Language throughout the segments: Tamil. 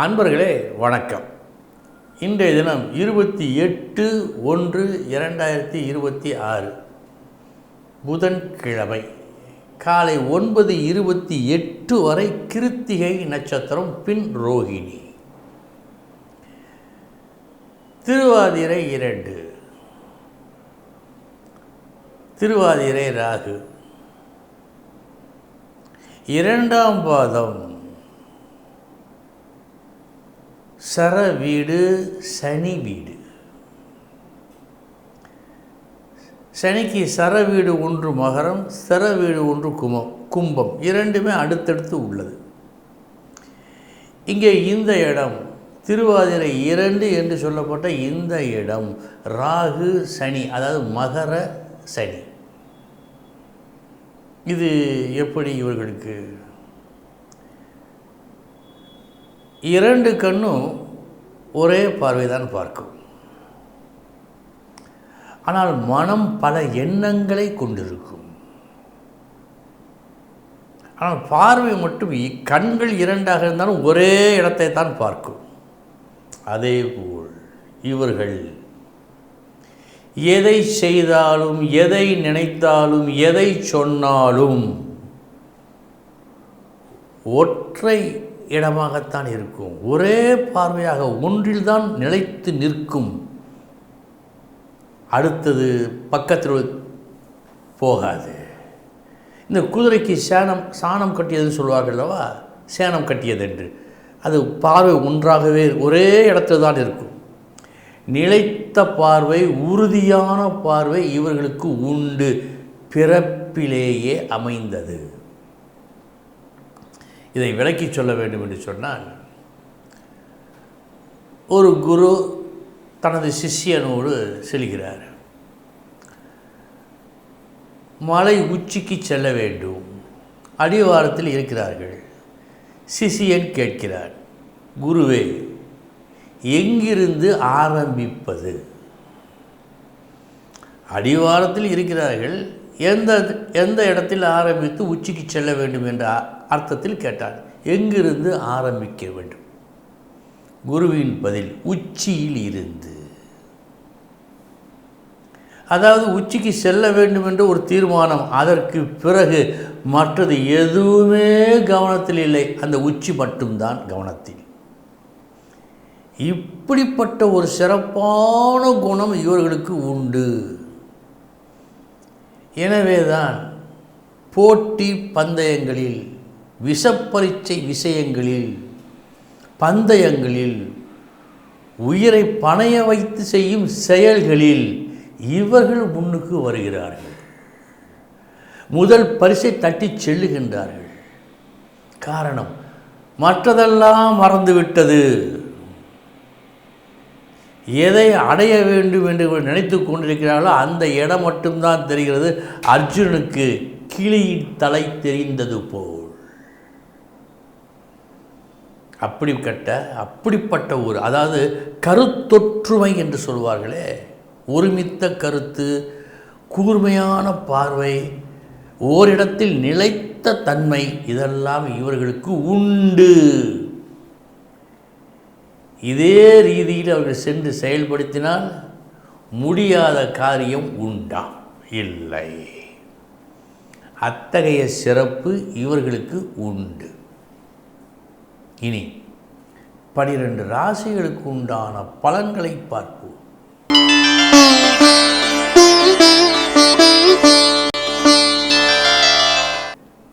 அன்பர்களே வணக்கம். இன்றைய தினம் இருபத்தி எட்டு ஒன்று இரண்டாயிரத்தி இருபத்தி ஆறு புதன்கிழமை காலை ஒன்பது இருபத்தி எட்டு வரை கிருத்திகை நட்சத்திரம் பின் ரோகிணி. திருவாதிரை இரண்டு திருவாதிரை ராகு. இரண்டாம் பாதம் சர வீடு சனி வீடு. சனிக்கு சர வீடு ஒன்று மகரம் சர வீடு ஒன்று குமம் கும்பம். இரண்டுமே அடுத்தடுத்து உள்ளது. இங்கே இந்த இடம் திருவாதிரை இரண்டு என்று சொல்லப்பட்ட இந்த இடம் ராகு சனி அதாவது மகர சனி. இது எப்படி இவர்களுக்கு? இரண்டு கண்ணும் ஒரே பார்வைதான் பார்க்கும். ஆனால் மனம் பல எண்ணங்களை கொண்டிருக்கும். ஆனால் பார்வை மட்டும் கண்கள் இரண்டாக இருந்தாலும் ஒரே இடத்தை தான் பார்க்கும் அதேபோல் இவர்கள் எதை செய்தாலும் எதை நினைத்தாலும் எதை சொன்னாலும் ஒற்றை இடமாகத்தான் இருக்கும். ஒரே பார்வையாக ஒன்றில்தான் நிலைத்து நிற்கும். அடுத்தது பக்கத்தில் போகாது. இந்த குதிரைக்கு சேணம் சாணம் கட்டியதுன்னு சொல்லுவார்கள் அல்லவா? சேனம் கட்டியது என்று அது பார்வை ஒன்றாகவே ஒரே இடத்துல தான் இருக்கும். நிலைத்த பார்வை உறுதியான பார்வை இவர்களுக்கு உண்டு. பிறப்பிலேயே அமைந்தது. இதை விளக்கி சொல்ல வேண்டும் என்று சொன்னால் ஒரு குரு தனது சிஷ்யனோடு செல்கிறார். மலை உச்சிக்கு செல்ல வேண்டும். அடிவாரத்தில் இருக்கிறார்கள். சிஷியன் கேட்கிறார் குருவே எங்கிருந்து ஆரம்பிப்பது? அடிவாரத்தில் இருக்கிறார்கள். எந்த எந்த இடத்தில் ஆரம்பித்து உச்சிக்கு செல்ல வேண்டும் என்ற அர்த்தத்தில் கேட்டார். எங்கிருந்து ஆரம்பிக்க வேண்டும்? குருவின் பதில் உச்சியில் இருந்து அதாவது உச்சிக்கு செல்ல வேண்டும் என்ற ஒரு தீர்மானம். அதற்கு பிறகு மற்றது எதுவுமே கவனத்தில் இல்லை. அந்த உச்சி மட்டும்தான் கவனத்தில். இப்படிப்பட்ட ஒரு சிறப்பான குணம் இவர்களுக்கு உண்டு. எனவேதான் போட்டி பந்தயங்களில் விஷப்பரீட்சை விஷயங்களில் பந்தயங்களில் உயிரை பணைய வைத்து செய்யும் செயல்களில் இவர்கள் முன்னுக்கு வருகிறார்கள். முதல் பரிசை தட்டிச் செல்லுகின்றார்கள். காரணம் மற்றதெல்லாம் மறந்துவிட்டது. எதை அடைய வேண்டும் என்று நினைத்து கொண்டிருக்கிறார்களோ அந்த இடம் மட்டும்தான் தெரிகிறது. அர்ஜுனனுக்கு கிளியின் தலை தெரிந்தது போல். அப்படி கட்ட அப்படிப்பட்ட ஒரு அதாவது கருத்தொற்றுமை என்று சொல்வார்களே. ஒருமித்த கருத்து கூர்மையான பார்வை ஓரிடத்தில் நிலைத்த தன்மை இதெல்லாம் இவர்களுக்கு உண்டு. இதே ரீதியில் அவர்கள் சென்று செயல்படுத்தினால் முடியாத காரியம் உண்டா? இல்லை. அத்தகைய சிறப்பு இவர்களுக்கு உண்டு. இனி பனிரெண்டு ராசிகளுக்கு உண்டான பலன்களை பார்ப்போம்.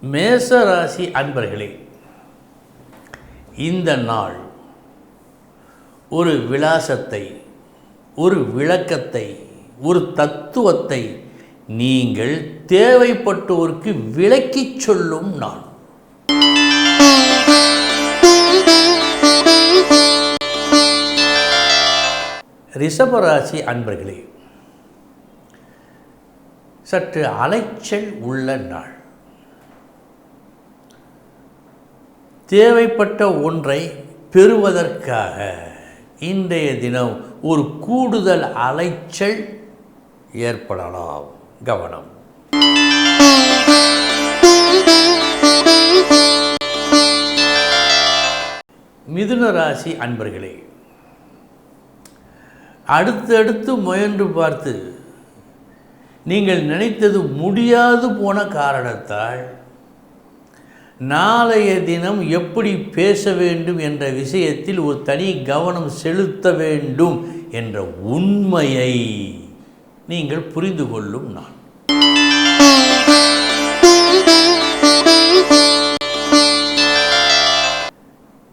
மேச ராசி அன்பர்களே இந்த நாள் ஒரு விலாசத்தை ஒரு விளக்கத்தை ஒரு தத்துவத்தை நீங்கள் தேவைப்பட்டோருக்கு விளக்கிச் சொல்லும் நாள். ரிஷபராசி அன்பர்களே சற்று அலைச்சல் உள்ள நாள். தேவைப்பட்ட ஒன்றை பெறுவதற்காக இன்றைய தினம் ஒரு கூடுதல் அலைச்சல் ஏற்படலாம். கவனம். மிதுன ராசி அன்பர்களே அடுத்தடுத்து முயன்று பார்த்து நீங்கள் நினைத்தது முடியாது போன காரணத்தால் நாளைய தினம் எப்படி பேச வேண்டும் என்ற விஷயத்தில் ஒரு தனி கவனம் செலுத்த வேண்டும் என்ற உண்மையை நீங்கள் புரிந்து கொள்ளும் நான்.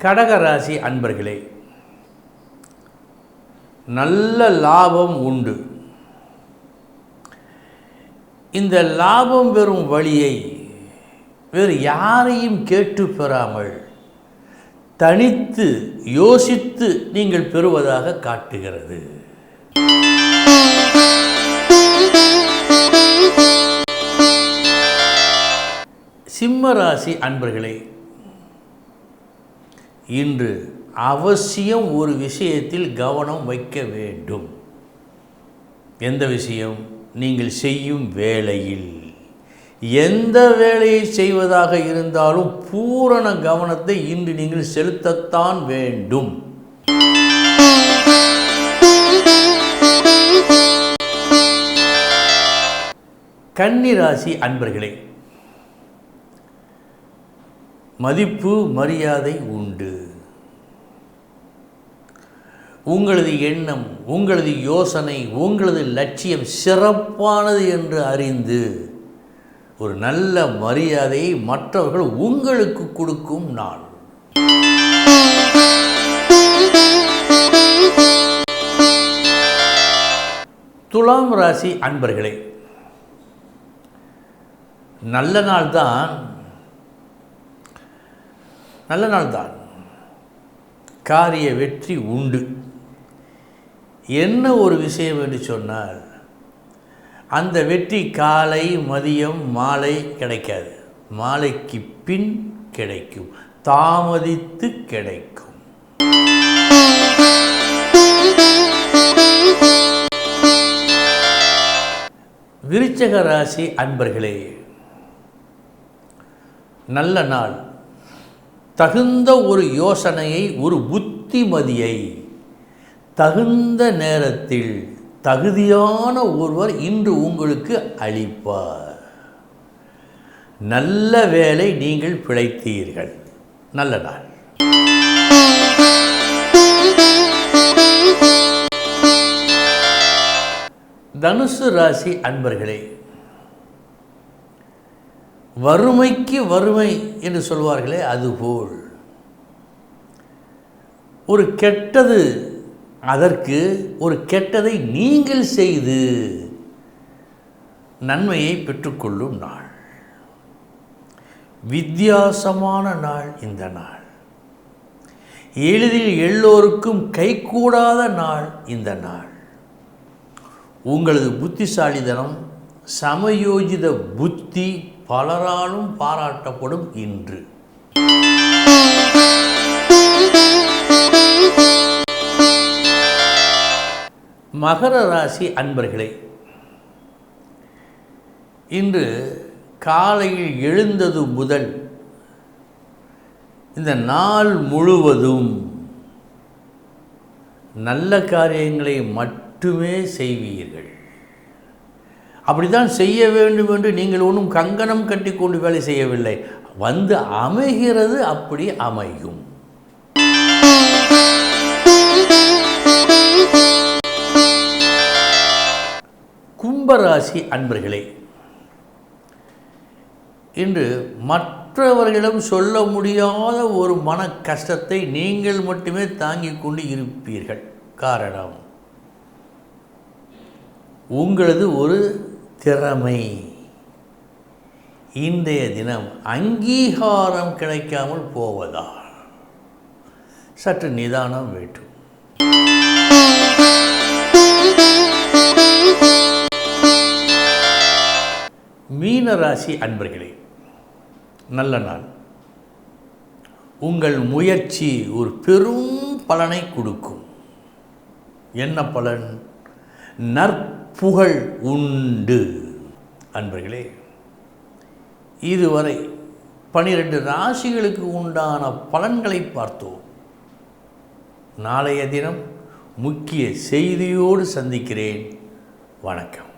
கடகராசி அன்பர்களே நல்ல லாபம் உண்டு. இந்த லாபம் பெறும் வழியை வேறு யாரையும் கேட்டு பெறாமல் தனித்து யோசித்து நீங்கள் பெறுவதாக காட்டுகிறது. சிம்மராசி அன்பர்களே இன்று அவசியம் ஒரு விஷயத்தில் கவனம் வைக்க வேண்டும். எந்த விஷயம்? நீங்கள் செய்யும் வேலையில். எந்த வேலையை செய்வதாக இருந்தாலும் பூரண கவனத்தை இன்று நீங்கள் செலுத்தத்தான் வேண்டும். கன்னிராசி அன்பர்களே மதிப்பு மரியாதை உண்டு. உங்களது எண்ணம் உங்களது யோசனை உங்களது லட்சியம் சிறப்பானது என்று அறிந்து ஒரு நல்ல மரியாதையை மற்றவர்கள் உங்களுக்கு கொடுக்கும் நாள். துலாம் ராசி அன்பர்களே நல்ல நாள் தான் நல்ல நாள் தான். காரிய வெற்றி உண்டு. என்ன ஒரு விஷயம் என்று சொன்னால் அந்த வெற்றி காலை மதியம் மாலை கிடைக்காது. மாலைக்கு பின் கிடைக்கும். தாமதித்து கிடைக்கும். விருச்சக ராசி அன்பர்களே நல்ல நாள். தகுந்த ஒரு யோசனையை ஒரு புத்திமதியை தகுந்த நேரத்தில் தகுதியான ஒருவர் இன்று உங்களுக்கு அளிப்பார். நல்ல வேலை நீங்கள் பிழைத்தீர்கள். நல்ல நாள். தனுசு ராசி அன்பர்களே வறுமைக்கு வறுமை என்று சொல்வார்களே அதுபோல். ஒரு கெட்டது அதற்கு ஒரு கெட்டதை நீங்கள் செய்து நன்மையை பெற்றுக்கொள்ளும் நாள். வித்தியாசமான நாள் இந்த நாள். எளிதில் எல்லோருக்கும் கைகூடாத நாள் இந்த நாள். உங்களது புத்திசாலிதனம் சமயோஜித புத்தி பலராலும் பாராட்டப்படும் இன்று. மகர ராசி அன்பர்களே இன்று காலையில் எழுந்தது முதல் இந்த நாள் முழுவதும் நல்ல காரியங்களை மட்டுமே செய்வீர்கள். அப்படித்தான் செய்ய வேண்டும் என்று நீங்கள் ஒன்றும் கங்கணம் கட்டி கொண்டு வேலை செய்யவில்லை. வந்து அமைகிறது அப்படி அமையும். கும்பராசி அன்பர்களே இன்று மற்றவர்களிடம் சொல்ல முடியாத ஒரு மன கஷ்டத்தை நீங்கள் மட்டுமே தாங்கிக் கொண்டு இருப்பீர்கள். காரணம் உங்களது ஒரு திறமை. இன்றைய தினம் அங்கீகாரம் கிடைக்காமல் போவதா சற்று நிதானம் வேண்டும். மீனராசி அன்பர்களே நல்ல நாள். உங்கள் முயற்சி ஒரு பெரும் பலனை கொடுக்கும். என்ன பலன்? நற்புகழ் உண்டு. அன்பர்களே இதுவரை பனிரெண்டு ராசிகளுக்கு உண்டான பலன்களை பார்த்தோம். நாளைய தினம் முக்கிய செய்தியோடு சந்திக்கிறேன். வணக்கம்.